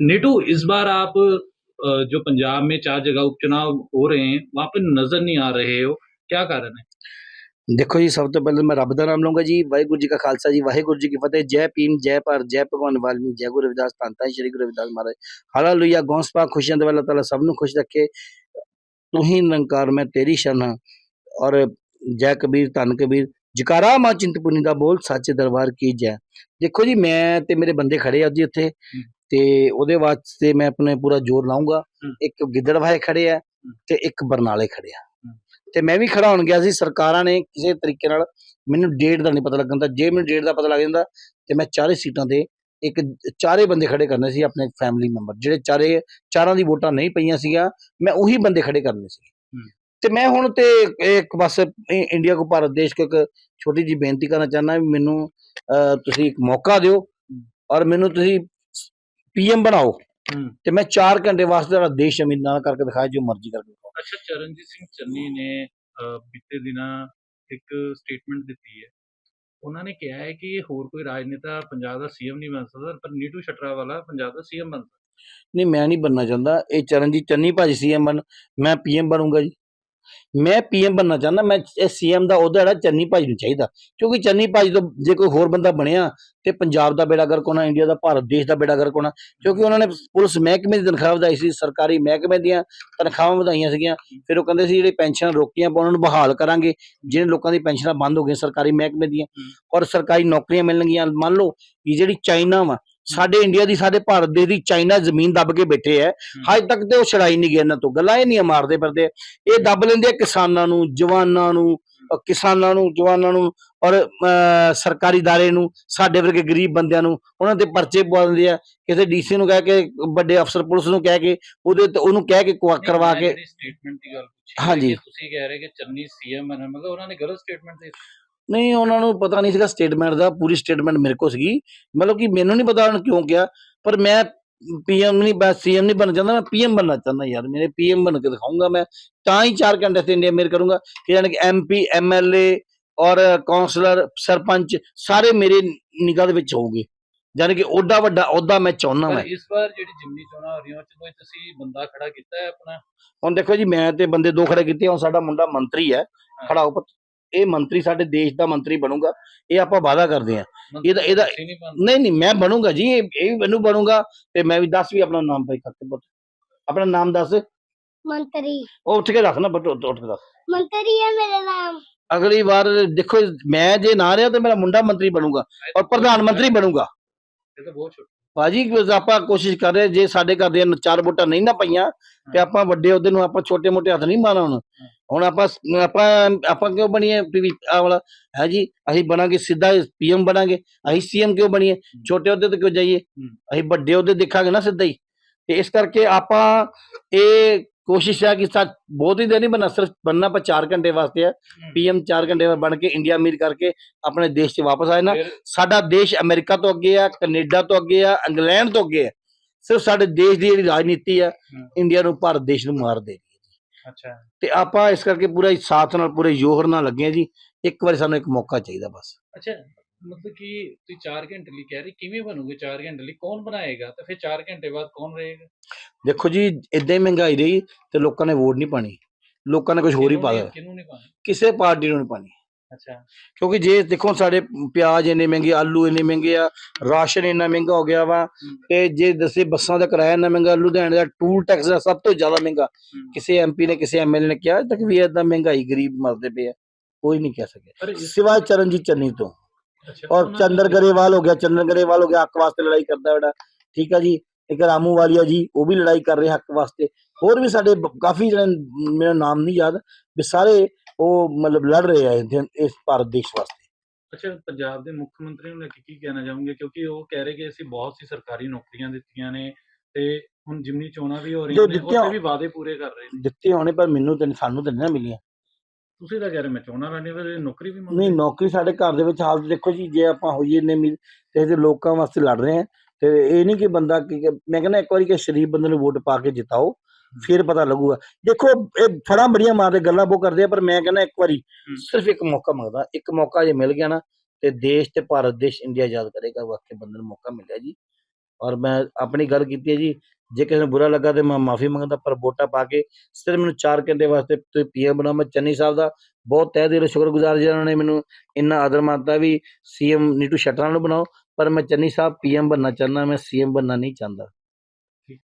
नीटू इस बार आप अ, जो पंजाब में चार जगह उपचुनाव हो रहे हैं वहां पे नजर नहीं आ रहे हो क्या कारण है ਦੇਖੋ ਜੀ ਸਭ ਤੋਂ ਪਹਿਲਾਂ ਮੈਂ ਰੱਬ ਦਾ ਨਾਮ ਲਵਾਂਗਾ ਜੀ ਵਾਹਿਗੁਰੂ ਜੀ ਕਾ ਖਾਲਸਾ ਜੀ ਵਾਹਿਗੁਰੂ ਜੀ ਕੀ ਫਤਿਹ ਜੈ ਭੀਮ ਜੈ ਭਾਰਤ ਜੈ ਭਗਵਾਨ ਵਾਲਮੀਕ ਜੈ ਗੁਰੂ ਰਵਿਦਾਸ ਧੰਨ ਧੰਨ ਸ਼੍ਰੀ ਗੁਰੂ ਰਵਿਦਾਸ ਮਹਾਰਾਜ ਹਾਲੇਲੂਇਆ ਗੌਂਸਪਾ ਖੁਸ਼ੀਆਂ ਦੇ ਵਾਲਾ ਤਾਲਾ ਸਭ ਨੂੰ ਖੁਸ਼ ਰੱਖੇ ਤੂੰ ਹੀ ਨਿਰੰਕਾਰ ਮੈਂ ਤੇਰੀ ਸ਼ਰਨ ਹਾਂ ਔਰ ਜੈ ਕਬੀਰ ਧੰਨ ਕਬੀਰ ਜਕਾਰਾ ਮਾਂ ਚਿੰਤਪੁਰਨੀ ਦਾ ਬੋਲ ਸੱਚੇ ਦਰਬਾਰ ਕੀ ਜੈ ਦੇਖੋ ਜੀ ਮੈਂ ਤੇ ਮੇਰੇ ਬੰਦੇ ਖੜੇ ਆ ਜੀ ਉੱਥੇ ਤੇ ਉਹਦੇ ਵਾਸਤੇ ਮੈਂ ਆਪਣੇ ਪੂਰਾ ਜ਼ੋਰ ਲਾਉਂਗਾ। ਇੱਕ ਗਿੱਦੜਵਾਹੇ ਖੜੇ ਆ ਤੇ ਇੱਕ ਬਰਨਾਲੇ ਖੜੇ ਆ। ਤੇ ਮੈਂ ਵੀ ਖੜਾ ਹੋਣ ਗਿਆ ਸੀ ਸਰਕਾਰਾਂ ਨੇ ਕਿਸੇ ਤਰੀਕੇ ਨਾਲ ਮੈਨੂੰ ਡੇਟ ਦਾ ਨਹੀਂ ਪਤਾ ਲੱਗਣ ਦਾ ਜੇ ਮੈਨੂੰ ਡੇਟ ਦਾ ਪਤਾ ਲੱਗ ਜਾਂਦਾ ਤੇ ਮੈਂ ਚਾਰੇ ਸੀਟਾਂ ਤੇ ਇੱਕ ਚਾਰੇ ਬੰਦੇ ਖੜੇ ਕਰਨੇ ਸੀ ਆਪਣੇ ਫੈਮਿਲੀ ਮੈਂਬਰ ਜਿਹੜੇ ਚਾਰੇ ਚਾਰਾਂ ਦੀ ਵੋਟਾਂ ਨਹੀਂ ਪਈਆਂ ਸੀਗੀਆਂ ਮੈਂ ਉਹੀ ਬੰਦੇ ਖੜੇ ਕਰਨੇ ਸੀ। ਤੇ ਮੈਂ ਹੁਣ ਤੇ ਇੱਕ ਬਸ ਇੰਡੀਆ ਕੋ ਭਾਰਤ ਦੇਸ਼ ਕੋ ਇੱਕ ਛੋਟੀ ਜੀ ਬੇਨਤੀ ਕਰਨਾ ਚਾਹੁੰਦਾ ਵੀ ਮੈਨੂੰ ਤੁਸੀਂ ਇੱਕ ਮੌਕਾ ਦਿਓ ਔਰ ਮੈਨੂੰ ਤੁਸੀਂ ਪੀਐਮ ਬਣਾਓ ਤੇ ਮੈਂ 4 ਘੰਟੇ ਵਾਸਤੇ ਤੁਹਾਡਾ ਦੇਸ਼ ਅਮੀਨਾਂ ਕਰਕੇ ਦਿਖਾਇਆ ਜੋ ਮਰਜ਼ੀ ਕਰਕੇ ਦਿਖਾਓ। ਅੱਛਾ ਚਰਨਜੀਤ ਸਿੰਘ ਚੰਨੀ ਨੇ ਬੀਤੇ ਦਿਨਾਂ ਇੱਕ ਸਟੇਟਮੈਂਟ ਦਿੱਤੀ ਹੈ। ਉਹਨਾਂ ਨੇ ਕਿਹਾ ਹੈ ਕਿ ਹੋਰ ਕੋਈ ਰਾਜਨੇਤਾ ਪੰਜਾਬ ਦਾ ਸੀਐਮ ਨਹੀਂ ਬਣ ਸਕਦਾ ਪਰ ਨੀਟੂ ਸ਼ਟਰਾਵਾਲਾ ਪੰਜਾਬ ਦਾ ਸੀਐਮ ਬਣ ਸਕਦਾ। ਨਹੀਂ ਮੈਂ ਨਹੀਂ ਬੰਨਣਾ ਚਾਹੁੰਦਾ। ਇਹ ਚਰਨਜੀਤ ਚੰਨੀ ਭਾਜੀ ਸੀਐਮ ਬਣ ਮੈਂ ਪੀਐਮ ਬਣੂਗਾ ਜੀ। ਮੈਂ ਪੀਐਮ ਬਣਨਾ ਚਾਹੁੰਦਾ ਮੈਂ ਇਹ ਸੀਐਮ ਦਾ ਉਹਦਾ ਜਿਹੜਾ ਚੰਨੀ ਭਾਜੀ ਨੂੰ ਚਾਹੀਦਾ। ਕਿਉਂਕਿ ਚੰਨੀ ਭਾਜੀ ਤੋਂ ਜੇ ਕੋਈ ਹੋਰ ਬੰਦਾ ਬਣਿਆ ਤੇ ਪੰਜਾਬ ਦਾ ਬੇੜਾ ਗਰਕ ਹੋਣਾ ਇੰਡੀਆ ਦਾ ਭਾਰਤ ਦੇਸ਼ ਦਾ ਬੇੜਾ ਗਰਕ ਹੋਣਾ ਕਿਉਂਕਿ ਉਹਨਾਂ ਨੇ ਪੁਲਿਸ ਮਹਿਕਮੇ ਦੀ ਤਨਖਾਹ ਵਧਾਈ ਸੀ ਸਰਕਾਰੀ ਮਹਿਕਮੇ ਦੀਆਂ ਤਨਖਾਹਾਂ ਵਧਾਈਆਂ ਸੀਗੀਆਂ। ਫਿਰ ਉਹ ਕਹਿੰਦੇ ਸੀ ਜਿਹੜੇ ਪੈਨਸ਼ਨ ਰੋਕੀਆਂ ਆਪਾਂ ਉਹਨਾਂ ਨੂੰ ਬਹਾਲ ਕਰਾਂਗੇ। ਜਿਹੜੇ ਲੋਕਾਂ ਦੀ ਪੈਨਸ਼ਨਾਂ ਬੰਦ ਹੋ ਗਈਆਂ ਸਰਕਾਰੀ ਮਹਿਕਮੇ ਦੀਆਂ ਔਰ ਸਰਕਾਰੀ ਨੌਕਰੀਆਂ ਮਿਲਣਗੀਆਂ। ਮੰਨ ਲਓ ਕਿ ਜਿਹੜੀ ਚਾਈਨਾ ਵਾ ਸਾਡੇ ਇੰਡੀਆ ਦੀ ਸਾਡੇ ਭਾਰਤ ਦੇਸ਼ ਦੀ ਚਾਈਨਾ ਜ਼ਮੀਨ ਦੱਬ ਕੇ ਬੈਠੇ ਐ। ਹਜੇ ਤੱਕ ਤੇ ਉਹ ਛੜਾਈ ਨਹੀਂ ਗਏ ਇਹਨਾਂ ਤੋਂ। ਗੱਲਾਂ ਇਹ ਨਹੀਂ ਮਾਰਦੇ ਫਿਰਦੇ। ਇਹ ਦੱਬ ਲੈਂਦੇ ਆ ਕਿਸਾਨਾਂ ਨੂੰ ਜਵਾਨਾਂ ਨੂੰ ਕਿਸਾਨਾਂ ਨੂੰ ਜਵਾਨਾਂ ਨੂੰ ਔਰ ਸਰਕਾਰੀ ਦਾਰੇ ਨੂੰ ਸਾਡੇ ਵਰਗੇ ਗਰੀਬ ਬੰਦਿਆਂ ਨੂੰ। ਉਹਨਾਂ ਤੇ ਪਰਚੇ ਪਵਾ ਦਿੰਦੇ ਆ। ਕਿਸੇ ਡੀਸੀ ਨੂੰ ਕਹਿ ਕੇ ਵੱਡੇ ਅਫਸਰ ਪੁਲਿਸ ਨੂੰ ਕਹਿ ਕੇ ਉਹਦੇ ਤੇ ਉਹਨੂੰ ਕਹਿ ਕੇ ਕੁਆ- ਕਰਵਾ ਕੇ ਸਟੇਟਮੈਂਟ ਦੀ ਗੱਲ ਪੁੱਛੀ ਹਾਂਜੀ। ਤੁਸੀਂ ਕਹਿ ਰਹੇ ਕਿ ਚੰਨੀ ਸੀਐਮ ਬਣਾ ਮਤਲਬ ਉਹਨਾਂ ਨੇ ਗਲਤ ਸਟੇਟਮੈਂਟ ਦਿੱਤੀ। ਨਹੀਂ ਉਹਨਾਂ ਨੂੰ ਪਤਾ ਨਹੀਂ ਸੀਗਾ ਸਟੇਟਮੈਂਟ ਦਾ ਪੂਰੀ ਸਟੇਟਮੈਂਟ ਮੇਰੇ ਕੋਲ ਸੀਗੀ। ਮਤਲਬ ਕਿ ਮੈਨੂੰ ਨਹੀਂ ਪਤਾ ਉਹਨਾਂ ਕਿਉਂ ਕਿਹਾ ਪਰ ਮੈਂ ਪੀਐਮ ਨਹੀਂ ਬਸ ਸੀਐਮ ਨਹੀਂ ਬਣਨਾ ਚਾਹੁੰਦਾ ਮੈਂ ਪੀਐਮ ਬਣਨਾ ਚਾਹੁੰਦਾ ਯਾਰ ਮੇਰੇ ਪੀਐਮ ਬਣ ਕੇ ਦਿਖਾਊਂਗਾ ਮੈਂ। ਤਾਂ ਹੀ 4 ਘੰਟੇ ਤੇ ਇੰਡੀਆ ਮੇਰ ਕਰੂੰਗਾ ਕਿ ਯਾਨੀ ਕਿ ਐਮਪੀ ਐਮਐਲਏ ਔਰ ਕਾਉਂਸਲਰ ਸਰਪੰਚ ਸਾਰੇ ਮੇਰੇ ਨਿਗਾਹ ਦੇ ਵਿੱਚ ਹੋਊਗੇ। ਯਾਨੀ ਕਿ ਓਡਾ ਵੱਡਾ ਅਹੁਦਾ ਮੈਂ ਚਾਹੁੰਦਾ ਮੈਂ। ਇਸ ਵਾਰ ਜਿਹੜੀ ਜਿਮਨੀ ਚੋਣਾਂ ਹੋ ਰਹੀਆਂ ਉਹ 'ਚ ਕੋਈ ਤੁਸੀਂ ਬੰਦਾ ਖੜਾ ਕੀਤਾ ਹੈ ਆਪਣਾ? ਹੁਣ ਦੇਖੋ ਜੀ ਮੈਂ ਤੇ ਬੰਦੇ ਦੋ ਖੜੇ ਕੀਤੇ ਹੁਣ ਸਾਡਾ ਮੁੰਡਾ ਮੰਤਰੀ ਹੈ ਖੜਾ ਹੋ ਇਹ ਮੰਤਰੀ ਸਾਡੇ ਦੇਸ਼ ਦਾ ਮੰਤਰੀ ਬਣੂਗਾ ਇਹ ਆਪਾਂ ਵਾਅਦਾ ਕਰਦੇ ਹਾਂ। ਇਹਦਾ- ਇਹਦਾ- ਨਹੀਂ ਨਹੀਂ ਮੈਂ ਬਣੂੰਗਾ ਜੀ ਇਹ ਵੀ ਮੈਨੂੰ ਬਣੂੰਗਾ ਤੇ ਮੈਂ ਵੀ ਦੱਸ ਵੀ ਆਪਣਾ ਨਾਮ ਭਾਈ ਕਰਕੇ ਪੁੱਤ। ਆਪਣਾ ਨਾਮ ਦੱਸ। ਮੰਤਰੀ। ਉਹ ਉੱਠ ਕੇ ਦੱਸ ਨਾ ਪੁੱਤ ਉੱਠ ਉੱਠ ਕੇ ਦੱਸ। ਮੰਤਰੀ ਹੈ ਮੇਰਾ ਨਾਮ। ਅਗਲੀ ਵਾਰ ਦੇਖੋ ਮੈਂ ਜੇ ਨਾ ਰਿਹਾ ਤੇ ਮੇਰਾ ਮੁੰਡਾ ਮੰਤਰੀ ਬਣੂਗਾ ਔਰ ਪ੍ਰਧਾਨ ਮੰਤਰੀ ਬਣੂਗਾ। ਇਹ ਤਾਂ ਬਹੁਤ ਛੋਟਾ ਭਾਜੀ ਆਪਾਂ ਕੋਸ਼ਿਸ਼ ਕਰ ਰਹੇ ਜੇ ਸਾਡੇ ਘਰ ਦੀਆਂ ਚਾਰ ਵੋਟਾਂ ਨਹੀਂ ਨਾ ਪਈਆਂ ਤੇ ਆਪਾਂ ਵੱਡੇ ਉਹਦੇ ਨੂੰ ਆਪਾਂ ਛੋਟੇ ਮੋਟੇ ਹੱਥ ਨਹੀਂ ਮਾਰਨਾ ਹੁਣ। ਹੁਣ ਆਪਾਂ ਆਪਾਂ ਆਪਾਂ ਕਿਉਂ ਬਣੀਏ? ਪੀਵੀ ਆ ਵਾਲਾ ਹੈ ਜੀ ਅਸੀਂ ਬਣਾਂਗੇ ਸਿੱਧਾ ਪੀਐਮ ਬਣਾਂਗੇ ਅਸੀਂ ਸੀਐਮ ਕਿਉਂ ਬਣੀਏ? ਛੋਟੇ ਉਹਦੇ ਤੇ ਕਿਉਂ ਜਾਈਏ? ਅਸੀਂ ਵੱਡੇ ਉਹਦੇ ਦੇਖਾਂਗੇ ਨਾ ਸਿੱਧਾ ਹੀ। ਤੇ ਇਸ ਕਰਕੇ ਆਪਾਂ ਇਹ ਕੋਸ਼ਿਸ਼ ਹੈ ਕਿ ਬਹੁਤ ਹੀ ਦੇਰ ਨਹੀਂ ਬਣਨਾ ਸਿਰਫ ਬਣਨਾ ਆਪਾਂ 4 ਘੰਟੇ ਵਾਸਤੇ ਹੈ। ਪੀਐਮ 4 ਘੰਟੇ ਬਾਅਦ ਬਣ ਕੇ ਇੰਡੀਆ ਅਮੀਰ ਕਰਕੇ ਆਪਣੇ ਦੇਸ਼ 'ਚ ਵਾਪਸ ਆਏ ਨਾ। ਸਾਡਾ ਦੇਸ਼ ਅਮਰੀਕਾ ਤੋਂ ਅੱਗੇ ਆ ਕੈਨੇਡਾ ਤੋਂ ਅੱਗੇ ਆ ਇੰਗਲੈਂਡ ਤੋਂ ਅੱਗੇ ਆ। ਸਿਰਫ ਸਾਡੇ ਦੇਸ਼ ਦੀ ਜਿਹੜੀ ਰਾਜਨੀਤੀ ਆ। ਇੰਡੀਆ ਨੂੰ ਭਾਰਤ ਦੇਸ਼ ਨੂੰ ਮਾਰ ਦੇ ਅੱਛਾ। ਤੇ ਆਪਾਂ ਇਸ ਕਰਕੇ ਪੂਰਾ ਸਾਥ ਨਾਲ ਪੂਰੇ ਜੋਹਰ ਨਾਲ ਲੱਗੇ ਆ ਜੀ। ਇੱਕ ਵਾਰੀ ਸਾਨੂੰ ਇੱਕ ਮੌਕਾ ਚਾਹੀਦਾ ਬਸ। ਅੱਛਾ ਮਤਲਬ ਕਿ ਤੁਸੀਂ 4 ਘੰਟੇ ਲਈ ਕਹਿ ਰਹੇ ਕਿਵੇਂ ਬਣੋਗੇ 4 ਘੰਟੇ ਲਈ? ਕੌਣ ਬਣਾਏਗਾ? ਤੇ ਫਿਰ 4 ਘੰਟੇ ਬਾਅਦ ਕੌਣ ਰਹੇਗਾ? ਦੇਖੋ ਜੀ ਇਦਾਂ ਹੀ ਮਹਿੰਗਾਈ ਰਹੀ ਤੇ ਲੋਕਾਂ ਨੇ ਵੋਟ ਨਹੀਂ ਪਾਣੀ। ਲੋਕਾਂ ਨੇ ਕੁਝ ਹੋਰ ਹੀ ਪਾ ਨਹੀਂ- ਦੇਣਾ ਕਿਹਨੂੰ ਨਹੀਂ ਪਾਣਾ? ਕਿਸੇ ਪਾਰਟੀ ਨੂੰ ਨਹੀਂ ਪਾਣੀ। ਅੱਛਾ। ਕਿਉਂਕਿ ਜੇ ਦੇਖੋ ਸਾਡੇ ਪਿਆਜ਼ ਇੰਨੇ ਮਹਿੰਗੇ ਆਲੂ ਇੰਨੇ ਮਹਿੰਗੇ ਆ ਰਾਸ਼ਨ ਇੰਨਾ ਮਹਿੰਗਾ ਹੋ ਗਿਆ ਵਾ ਤੇ ਜੇ ਦੱਸੇ ਬੱਸਾਂ ਦਾ ਕਿਰਾਇਆ ਇੰਨਾ ਮਹਿੰਗਾ ਲੁਧਿਆਣੇ ਦਾ ਟੂਲ ਟੈਕਸ ਦਾ ਸਭ ਤੋਂ ਜ਼ਿਆਦਾ ਮਹਿੰਗਾ। ਕਿਸੇ ਐਮਪੀ ਨੇ ਕਿਸੇ ਐਮਐਲਏ ਨੇ ਕਿਹਾ ਤੱਕ ਵੀ ਇਦਾਂ ਮਹਿੰਗਾਈ ਗਰੀਬ ਮਰਦੇ ਪਏ ਆ। ਕੋਈ ਨਹੀਂ ਕਹਿ ਸਕਿਆ। ਸਿਵਾਏ ਚਰਨਜੀਤ ਚੰਨੀ ਤੋਂ। ਔਰ ਚੰਦਰ ਗਰੇਵਾਲ ਹੋ ਗਿਆ ਚੰਦਰ ਗਰੇਵਾਲ ਹੋ ਗਿਆ ਹੱਕ ਵਾਸਤੇ ਲੜਾਈ ਕਰਦਾ ਬੜਾ ਠੀਕ ਆ ਜੀ? ਇੱਕ ਰਾਮੂ ਵਾਲੀਆ ਜੀ ਉਹ ਵੀ ਲੜਾਈ ਕਰ ਰਹੇ ਹੱਕ ਵਾਸਤੇ। ਹੋਰ ਵੀ ਸਾਡੇ ਕਾਫੀ ਜਿਹੜੇ ਮੇਰਾ ਨਾਮ ਨਹੀਂ ਯਾਦ ਵੀ ਸਾਰੇ ਉਹ ਮਤਲਬ ਲੜ ਰਹੇ ਆ ਇਸ ਭਾਰਤ ਦੇਸ਼ ਵਾਸਤੇ। ਅੱਛਾ ਪੰਜਾਬ ਦੇ ਮੁੱਖ ਮੰਤਰੀ ਨੂੰ ਲੈ ਕੇ ਕੀ ਕਹਿਣਾ ਚਾਹੋਗੇ? ਕਿਉਂਕਿ ਉਹ ਕਹਿ ਰਹੇ ਕਿ ਅਸੀਂ ਬਹੁਤ ਸੀ ਸਰਕਾਰੀ ਨੌਕਰੀਆਂ ਦਿੱਤੀਆਂ ਨੇ ਤੇ ਹੁਣ ਜਿਮਨੀ ਚੋਣਾਂ ਵੀ ਹੋ ਰਹੀਆਂ ਨੇ ਉੱਥੇ ਵੀ ਵਾਅਦੇ ਪੂਰੇ ਕਰ ਰਹੇ ਨੇ। ਦਿੱਤੇ ਹੋਣੇ ਪਰ ਮੈਨੂੰ ਤੇ ਸਾਨੂੰ ਤੇ ਨਹੀਂ ਨਾ ਮਿਲੀਆਂ। ਤੁਸੀਂ ਤਾਂ ਕਹਿ ਰਹੇ ਮੈਂ ਚੋਣਾਂ ਲੜਨੀ ਫਿਰ ਨੌਕਰੀ ਵੀ ਨਹੀਂ ਮੰਗਦੇ। ਨੌਕਰੀ ਸਾਡੇ ਘਰ ਦੇ ਵਿੱਚ ਹਾਲਤ ਦੇਖੋ ਜੀ ਜੇ ਆਪਾਂ ਹੋਈਏ ਨੇ ਤੇ ਇਹਦੇ ਲੋਕਾਂ ਵਾਸਤੇ ਲੜ ਰਹੇ ਆ ਤੇ ਇਹ ਨਹੀਂ ਕਿ ਬੰਦਾ ਕੀ ਮੈਂ ਕਹਿੰਦਾ ਇੱਕ ਵਾਰੀ ਕਿ ਸ਼ਰੀਫ ਬੰਦੇ ਨੂੰ ਵੋਟ ਪਾ ਕੇ ਜਿਤਾਓ ਫਿਰ ਪਤਾ ਲੱਗੂਗਾ। ਦੇਖੋ ਇਹ ਫੜਾਂ ਬੜੀਆਂ ਮਾਰਦੇ ਗੱਲਾਂ ਬਹੁਤ ਕਰਦੇ ਆ ਪਰ ਮੈਂ ਕਹਿੰਦਾ ਇੱਕ ਵਾਰੀ ਸਿਰਫ ਇੱਕ ਮੌਕਾ ਮੰਗਦਾ ਇੱਕ ਮੌਕਾ ਜੇ ਮਿਲ ਗਿਆ ਨਾ ਤੇ ਦੇਸ਼ ਤੇ ਭਾਰਤ ਦੇਸ਼ ਇੰਡੀਆ ਆਜ਼ਾਦ ਕਰੇਗਾ ਵਾਕਈ ਬੰਦੇ ਨੂੰ ਮੌਕਾ ਮਿਲਿਆ ਜੀ। ਔਰ ਮੈਂ ਆਪਣੀ ਗੱਲ ਕੀਤੀ ਹੈ ਜੀ ਜੇ ਕਿਸੇ ਨੂੰ ਬੁਰਾ ਲੱਗਾ ਤੇ ਮੈਂ ਮਾਫੀ ਮੰਗਦਾ, ਪਰ ਵੋਟਾਂ ਪਾ ਕੇ ਸਿਰਫ ਮੈਨੂੰ 4 ਘੰਟੇ ਵਾਸਤੇ ਤੁਸੀਂ ਪੀਐਮ ਬਣਾਓ। ਮੈਂ ਚੰਨੀ ਸਾਹਿਬ ਦਾ ਬਹੁਤ ਤਹਿ ਦਿਲੋਂ ਸ਼ੁਕਰਗੁਜ਼ਾਰ ਜਿਨ੍ਹਾਂ ਨੇ ਮੈਨੂੰ ਇੰਨਾ ਆਦਰ ਮਾਨਤਾ ਵੀ ਸੀਐਮ ਨੀਟੂ ਸ਼ਟਰਾਂ ਨੂੰ ਬਣਾਓ। ਪਰ ਮੈਂ ਚੰਨੀ ਸਾਹਿਬ ਪੀਐਮ ਬਣਨਾ ਚਾਹੁੰਦਾ, ਮੈਂ ਸੀਐਮ ਬਣਨਾ ਨਹੀਂ ਚਾਹੁੰਦਾ।